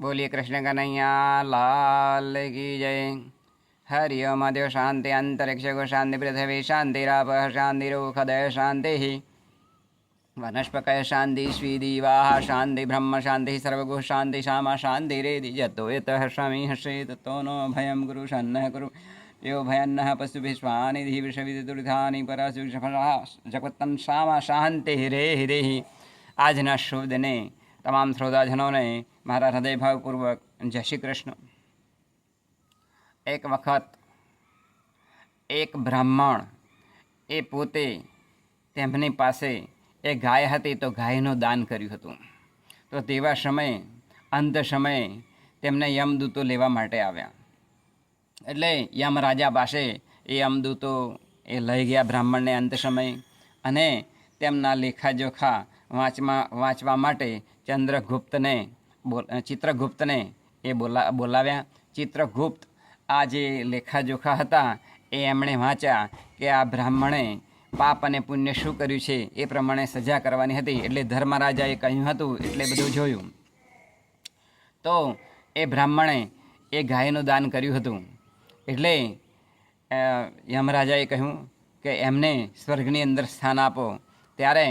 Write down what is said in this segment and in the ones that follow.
बोलिए कृष्ण कन्हैया, लाल की जय। हरि ओम देव शांति, अंतरिक्ष को शांति, पृथ्वी शांति, राप शांति ही वनस्पक शांति। स्वीदीवाह शांति ब्रह्म शांति, सर्वगुह शांति श्याम शांति रेदि यतो यत हर्षामि हर्षेत तो नो भय गुरु शन्न गुरु यो भयन्न पशुभिश्वानिधि विषविदुर्धानि परासु जगतन श्याम शांति रे हृदय आज न शुभ ने तमाम श्रोताजनों ने મારા હૃદયભાવપૂર્વક જય શ્રી કૃષ્ણ. એક વખત એક બ્રાહ્મણ એ પોતે તેમની પાસે એ ગાય હતી તો ગાયનું દાન કર્યું હતું. તો તેવા સમયે અંત સમયે તેમને યમદૂતો લેવા માટે આવ્યા. એટલે યમ રાજા પાસે એ યમદૂતો એ લઈ ગયા બ્રાહ્મણને અંત સમયે અને તેમના લેખાજોખા વાંચવા વાંચવા માટે ચંદ્રગુપ્તને ચિત્રગુપ્તને એ બોલા, બોલાવ્યા. ચિત્રગુપ્ત આ જે લેખાજોખા હતા, એ એમણે વાંચ્યા કે આ બ્રાહ્મણે પાપ અને પુણ્ય શું કર્યું છે એ પ્રમાણે સજા કરવાની હતી. એટલે ધર્મરાજાએ કહ્યું હતું, એટલે બધું જોયું. તો એ બ્રાહ્મણે એ ગાયનું દાન કર્યું હતું. એટલે યમરાજાએ કહ્યું કે એમને સ્વર્ગની અંદર સ્થાન આપો. ત્યારે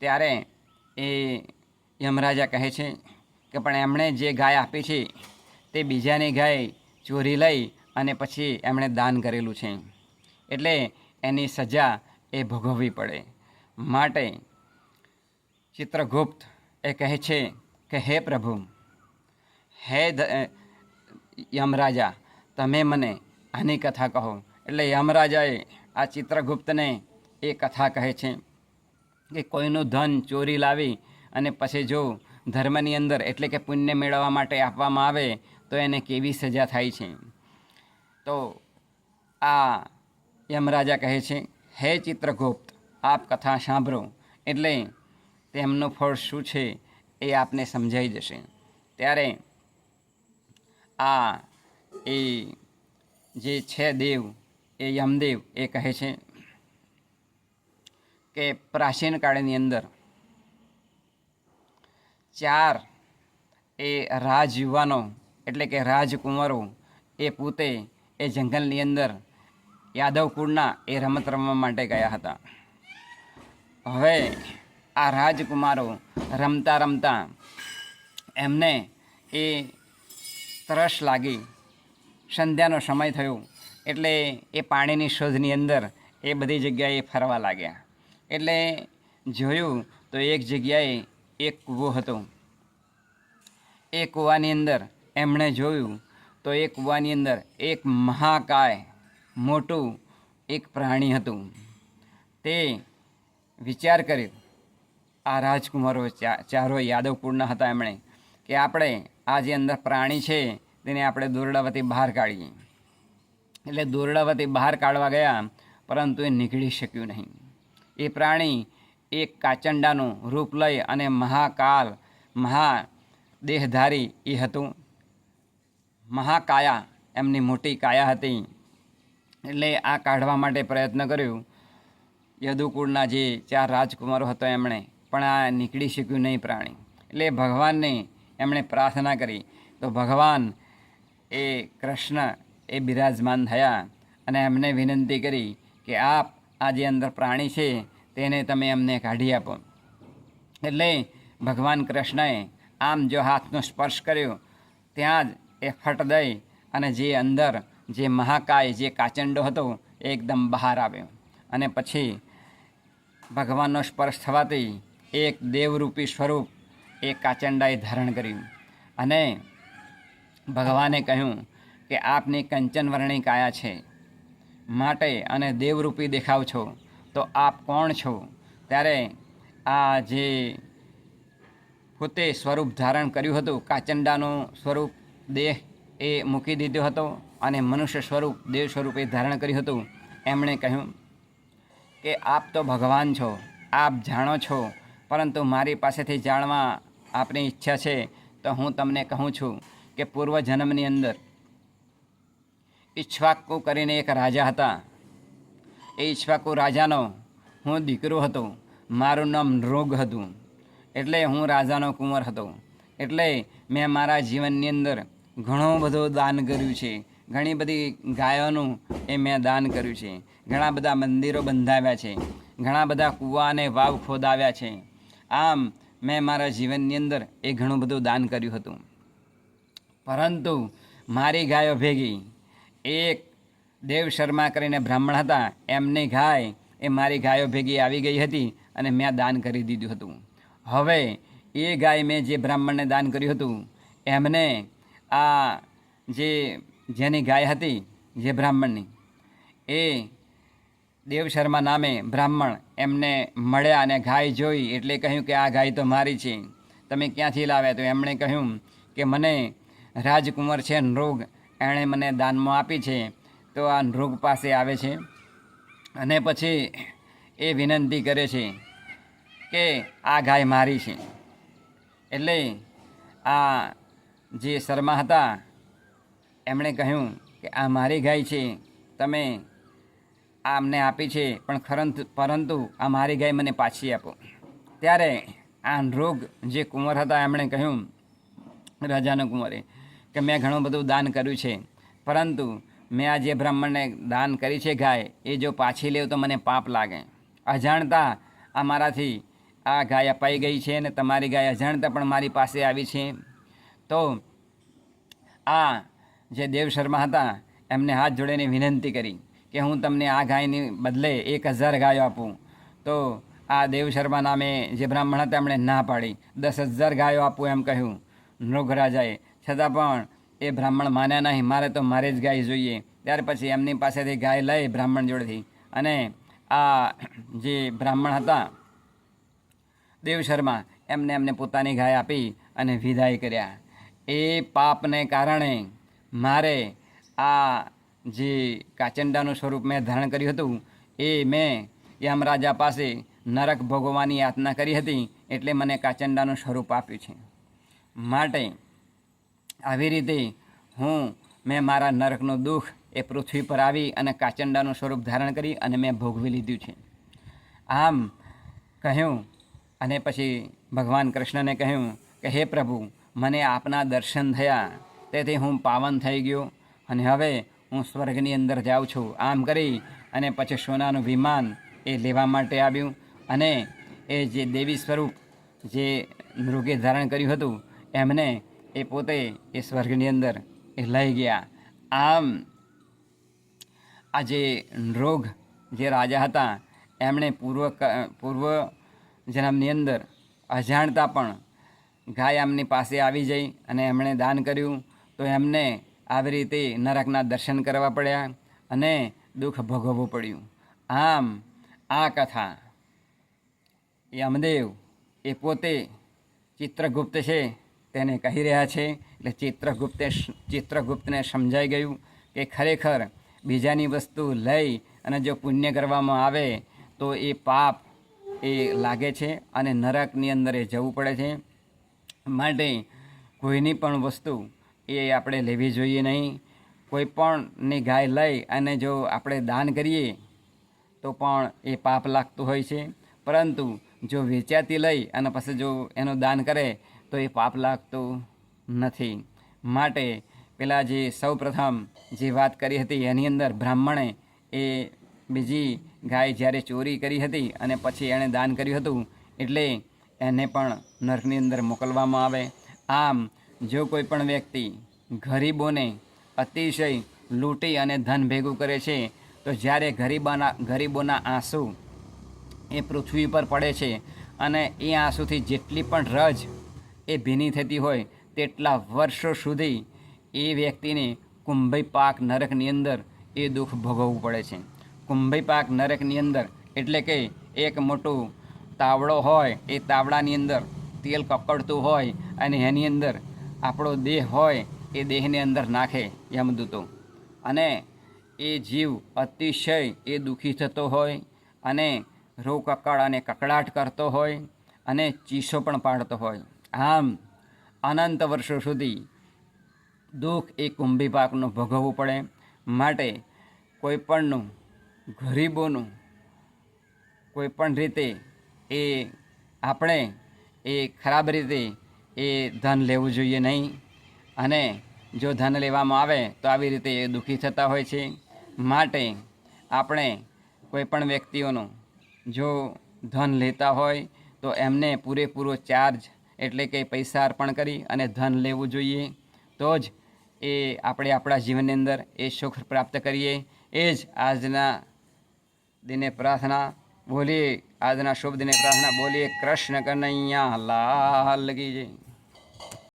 ત્યારે એ યમરાજા કહે છે કે પણ એમણે જે ગાય આપી છે, તે બીજાની ગાય ચોરી લઈ અને પછી એમણે દાન કરેલું છે. એટલે એની સજા એ ભોગવવી પડે. માટે ચિત્રગુપ્ત એ કહે છે કે, હે પ્રભુ, હે યમરાજા, તમે મને આની કથા કહો. એટલે યમરાજાએ આ ચિત્રગુપ્તને એ કથા કહે છે કે, કોઈનું ધન ચોરી લાવી અને પછી જો ધર્મની અંદર એટલે કે પુણ્ય મેળવવા માટે આપવામાં આવે, તો એને કેવી સજા થાય છે? તો આ યમરાજા કહે છે, હે ચિત્રગુપ્ત, આપ કથા સાંભળો. એટલે તેમનું ફળ શું છે એ આપને સમજાઈ જશે. ત્યારે આ એ જે છે દેવ, એ યમદેવ એ કહે છે કે પ્રાચીન કાળની અંદર ચાર એ રાજયુવાનો એટલે કે રાજકુંવરો એ પોતે એ જંગલની અંદર યાદવ કુળના એ રમત રમવા માટે ગયા હતા. હવે આ રાજકુમારો રમતા રમતા એમને એ તરસ લાગી. સંધ્યાનો સમય થયો, એટલે એ પાણીની શોધની અંદર એ બધી જગ્યાએ ફરવા લાગ્યા. એટલે જોયું તો એક જગ્યાએ એક કૂવો હતો. એ કૂવાની અંદર એમણે જોયું તો એ કૂવાની અંદર એક મહાકાય, મોટું એક પ્રાણી હતું. તે વિચાર કર્યો, આ રાજકુમારો ચારો યાદવ હતા એમણે, કે આપણે આ જે અંદર પ્રાણી છે તેને આપણે દોરડાવતી બહાર કાઢીએ. એટલે દોરડાવતી બહાર કાઢવા ગયા, પરંતુ એ નીકળી શક્યું નહીં. એ પ્રાણી એક કાચંડાનું રૂપ લઈ અને મહાકાલ મહા દેહધારી એ હતું. મહાકાયા એમની મોટી કાયા હતી. એટલે આ કાઢવા માટે પ્રયત્ન કર્યો. યદુકુળના જે ચાર રાજકુમારો હતો એમણે, પણ આ નીકળી શક્યું નહીં પ્રાણી. એટલે ભગવાનને એમણે પ્રાર્થના કરી. તો ભગવાન એ કૃષ્ણ એ બિરાજમાન થયા અને એમને વિનંતી કરી કે આપ આ જે અંદર પ્રાણી છે તેને તમે અમને કાઢી આપો. એટલે ભગવાન કૃષ્ણએ આમ જો હાથનો સ્પર્શ કર્યો, ત્યાં જ એ ફટ દઈ અને જે અંદર જે મહાકાય, જે કાચંડો હતો, એ એકદમ બહાર આવ્યો. અને પછી ભગવાનનો સ્પર્શ થવાથી એક દેવરૂપી સ્વરૂપ એ કાચંડાએ ધારણ કર્યું. અને ભગવાને કહ્યું કે આપની કંચનવર્ણી કાયા છે. માટે અને દેવરૂપી દેખાવ છો. તો આપ કોણ છો? ત્યારે આ જે પોતે સ્વરૂપ ધારણ કર્યું હતું, કાચંડાનું સ્વરૂપ દેહ એ મૂકી દીધો હતો અને મનુષ્ય સ્વરૂપ, દેવ સ્વરૂપે ધારણ કર્યું હતું. એમણે કહ્યું કે આપ તો ભગવાન છો, આપ જાણો છો, પરંતુ મારી પાસેથી જાણવા આપની ઈચ્છા છે, તો હું તમને કહું છું કે પૂર્વ જન્મની અંદર ઈચ્છવાક્કુ કરીને એક રાજા હતા. એ ઈશ્વાકુ રાજાનો હું દીકરો હતો. મારું નામ નૃગ હતું. એટલે હું રાજાનો કુંવર હતો. એટલે મેં મારા જીવનની અંદર ઘણું બધું દાન કર્યું છે. ઘણી બધી ગાયોનું એ મેં દાન કર્યું છે. ઘણા બધા મંદિરો બંધાવ્યા છે. ઘણા બધા કૂવા અને વાવ ખોદાવ્યા છે. આમ મેં મારા જીવનની અંદર એ ઘણું બધું દાન કર્યું હતું. પરંતુ મારી ગાયો ભેગી. એક દેવ શર્મા કરીને બ્રાહ્મણ હતા, એમની ગાય, એ મારી ગાયો ભેગી આવી ગઈ હતી અને મેં દાન કરી દીધું હતું. હવે એ ગાય મેં જે બ્રાહ્મણને દાન કર્યું હતું, એમને આ જે, જેની ગાય હતી, જે બ્રાહ્મણની, એ દેવ શર્મા નામે બ્રાહ્મણ એમને મળ્યા અને ગાય જોઈ એટલે કહ્યું કે આ ગાય તો મારી છે. તમે ક્યાંથી લાવ્યા? તો એમણે કહ્યું કે મને રાજકુંવર છે નૃગ એણે મને દાનમાં આપી છે. તો આ નૃગ પાસે આવે છે અને પછી એ વિનંતી કરે છે કે આ ગાય મારી છે. એટલે આ જે શર્મા હતા, એમણે કહ્યું કે આ મારી ગાય છે, તમે આ અમને આપી છે, પણ ખરંત પરંતુ આ મારી ગાય મને પાછી આપો. ત્યારે આ નૃગ જે કુંવર હતા, એમણે કહ્યું, રાજાના કુંવરે, કે મેં ઘણું બધું દાન કર્યું છે, પરંતુ મેં આ જે બ્રાહ્મણને દાન કરી છે ગાય, એ જો પાછી લેવ તો મને પાપ લાગે. અજાણતા આ મારાથી આ ગાય અપાઈ ગઈ છે અને તમારી ગાય અજાણતા પણ મારી પાસે આવી છે. તો આ જે દેવ શર્મા હતા, એમને હાથ જોડીને વિનંતી કરી કે હું તમને આ ગાયની બદલે એક હજાર ગાયો આપું. તો આ દેવ શર્મા નામે જે બ્રાહ્મણ હતા એમણે ના પાડી. દસ હજાર ગાયો આપું એમ કહ્યું. મૃગરાજાએ છતાં પણ એ બ્રાહ્મણ માન્યા નહીં, મારે તો મારે જ ગાય જોઈએ. ત્યાર પછી એમની પાસેથી ગાય લઈ બ્રાહ્મણ જોડેથી. અને આ જે બ્રાહ્મણ હતા, દેવ શર્મા, એમને એમને પોતાની ગાય આપી અને વિદાય કર્યા. એ પાપને કારણે મારે આ જે કાચંડાનું સ્વરૂપ મેં ધારણ કર્યું હતું, એ મેં યમરાજા પાસે નરક ભોગવવાની યાતના કરી હતી, એટલે મને કાચંડાનું સ્વરૂપ આપ્યું છે. માટે આવી રીતે હું, મેં મારા નરકનું દુઃખ એ પૃથ્વી પર આવી અને કાચંડાનું સ્વરૂપ ધારણ કરી અને મેં ભોગવી લીધું છે. આમ કહ્યું અને પછી ભગવાન કૃષ્ણને કહ્યું કે, હે પ્રભુ, મને આપના દર્શન થયા, તેથી હું પાવન થઈ ગયો અને હવે હું સ્વર્ગની અંદર જાઉં છું. આમ કરી અને પછી સોનાનું વિમાન એ લેવા માટે આવ્યું અને એ જે દેવી સ્વરૂપ જે મૃગે ધારણ કર્યું હતું, એમને એ પોતે એ સ્વર્ગની અંદર એ લઈ ગયા. આમ આ જે રોગ જે રાજા હતા, એમણે પૂર્વ પૂર્વ જન્મની અંદર અજાણતા પણ ગાય એમની પાસે આવી જઈ અને એમણે દાન કર્યું. તો એમને આવી રીતે નરકના દર્શન કરવા પડ્યા અને દુઃખ ભોગવવું પડ્યું. આમ આ કથા યમદેવ એ પોતે ચિત્રગુપ્ત છે. તેને કહી રહ્યા છે. એટલે ચિત્રગુપ્તે ચિત્રગુપ્તને સમજાઈ ગયું કે ખરેખર બીજાની વસ્તુ લઈ અને જો પુણ્ય કરવામાં આવે તો એ પાપ એ લાગે છે અને નરકની અંદર એ જવું પડે છે. માટે કોઈની પણ વસ્તુ એ આપણે લેવી જોઈએ નહીં. કોઈ પણની ગાય લઈ અને જો આપણે દાન કરીએ તો પણ એ પાપ લાગતું હોય છે. પરંતુ જો વેચાતી લઈ અને પછી જો એનું દાન કરે તો એ પાપ લાગતું નથી. માટે પેલા જે સૌ પ્રથમ જે વાત કરી હતી એની અંદર બ્રાહ્મણે એ બીજી ગાય જ્યારે ચોરી કરી હતી અને પછી એણે દાન કર્યું હતું, એટલે એને પણ નરકની અંદર મોકલવામાં આવે. આમ, જો કોઈ પણ વ્યક્તિ ગરીબોને અતિશય લૂંટી અને ધન ભેગું કરે છે, તો જ્યારે ગરીબાના, ગરીબોના આંસુ એ પૃથ્વી પર પડે છે અને એ આંસુથી જેટલી પણ રજ એ ભીની થતી હોય તેટલા વર્ષો સુધી એ વ્યક્તિને કુંભઈ પાક નરકની અંદર એ દુઃખ ભોગવવું પડે છે. કુંભઈ પાક નરકની અંદર એટલે કે એક મોટું તાવડો હોય, એ તાવડાની અંદર તેલ કકડતું હોય અને એની અંદર આપણો દેહ હોય, એ દેહની અંદર નાખે યમદૂતો અને એ જીવ અતિશય એ દુઃખી થતો હોય અને રો કકડ અને કકડાટ કરતો હોય અને ચીસો પણ પાડતો હોય. આમ અનંત વર્ષો સુધી દુઃખ એ કુંભી પાકનું ભોગવવું પડે. માટે કોઈપણનું ગરીબોનું કોઈ પણ રીતે એ આપણે એ ખરાબ રીતે એ ધન લેવું જોઈએ નહીં. અને જો ધન લેવામાં આવે તો આવી રીતે એ દુઃખી થતા હોય છે. માટે આપણે કોઈ પણ વ્યક્તિઓનું જો ધન લેતા હોય તો એમને પૂરેપૂરો ચાર્જ એટલે કે પૈસા અર્પણ કરી અને ધન લેવું જોઈએ. તો જ એ આપણે આપણા જીવનની અંદર એ સુખ પ્રાપ્ત કરીએ. એ જ આજના દિને પ્રાર્થના. બોલીએ, આજના શુભ દિને પ્રાર્થના. બોલીએ, કૃષ્ણ કનૈયા, લાલ લગી જય.